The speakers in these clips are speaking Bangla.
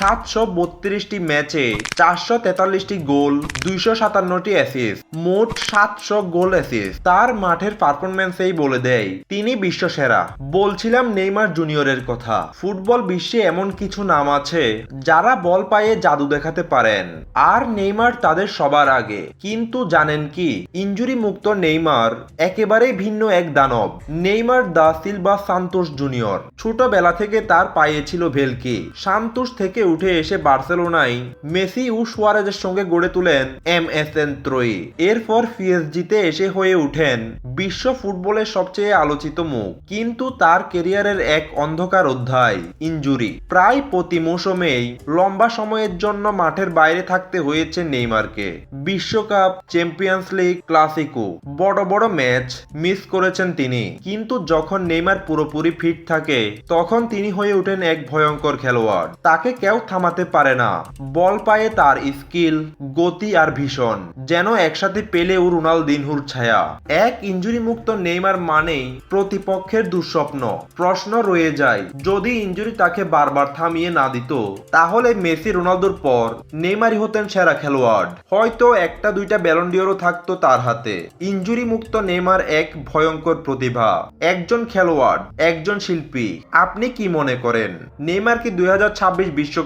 সাতশো বত্রিশটি ম্যাচে চারশো তেতাল্লিশটি গোল, দুইশো সাতান্নটি অ্যাসিস্ট মোট সাতশো গোল অ্যাসিস্ট তার মাঠের পারফরমেন্সেই বলে দেয়, তিনি বিশ্ব সেরা বলছিলাম নেইমার জুনিয়রের কথা, ফুটবল বিশ্বে এমন কিছু নাম আছে যারা বল পায়ে জাদু দেখাতে পারেন। আর নেইমার তাদের সবার আগে, কিন্তু জানেন কি ইঞ্জুরি মুক্ত নেইমার একেবারেই ভিন্ন এক দানব। Neymar da Silva Santos junior. ছোটবেলা থেকে তার পায়ে ছিল ভেলকি। সান্তোস থেকে উঠে এসে বার্সেলোনায় মেসি ও সুয়ারেজের সঙ্গে গড়ে তোলেন এম এস এন ত্রয়ী। এরপর পিএসজিতে এসে হয়ে উঠেন বিশ্ব ফুটবলের সবচেয়ে আলোচিত মুখ। কিন্তু তার কেরিয়ারের এক অন্ধকার অধ্যায় ইঞ্জুরি প্রায় প্রতি মৌসুমেই লম্বা সময়ের জন্য মাঠের বাইরে থাকতে হয়েছে নেইমারকে। বিশ্বকাপ, চ্যাম্পিয়ন্স লিগ, ক্লাসিকো, বড় বড় ম্যাচ মিস করেছেন তিনি। কিন্তু যখন নেইমার পুরোপুরি ফিট থাকে, তখন তিনি হয়ে ওঠেন এক ভয়ঙ্কর খেলোয়াড়। তাকে কেউ থামাতে পারে না। বল পায়ে তার স্কিল, গতি আর ভীষণ, যেন একসাথে পেলে ও রোনালদিনহুর ছায়া। এক ইঞ্জুরি মুক্ত নেইমার মানেই প্রতিপক্ষের দুঃস্বপ্ন। প্রশ্ন রয়ে যায়, যদি ইঞ্জুরি তাকে বারবার থামিয়ে না দিত, তাহলে মেসি রোনালদোর পর নেইমারই হতেন সেরা খেলোয়াড়। হয়তো একটা দুইটা ব্যালন্ডিওরও থাকতো তার হাতে। ইঞ্জুরি মুক্ত নেইমার এক ভয়ঙ্কর প্রতিভা। একজন খেলোয়াড়, একজন শিল্পী। আপনি কি মনে করেন, নেইমার কি দুই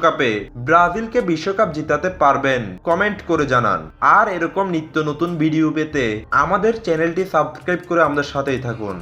বিশ্বকাপে ব্রাজিলকে বিশ্বকাপ জিতাতে পারবেন, কমেন্ট করে জানান। আর এরকম নিত্য নতুন ভিডিও পেতে আমাদের চ্যানেলটি সাবস্ক্রাইব করে আমাদের সাথেই থাকুন।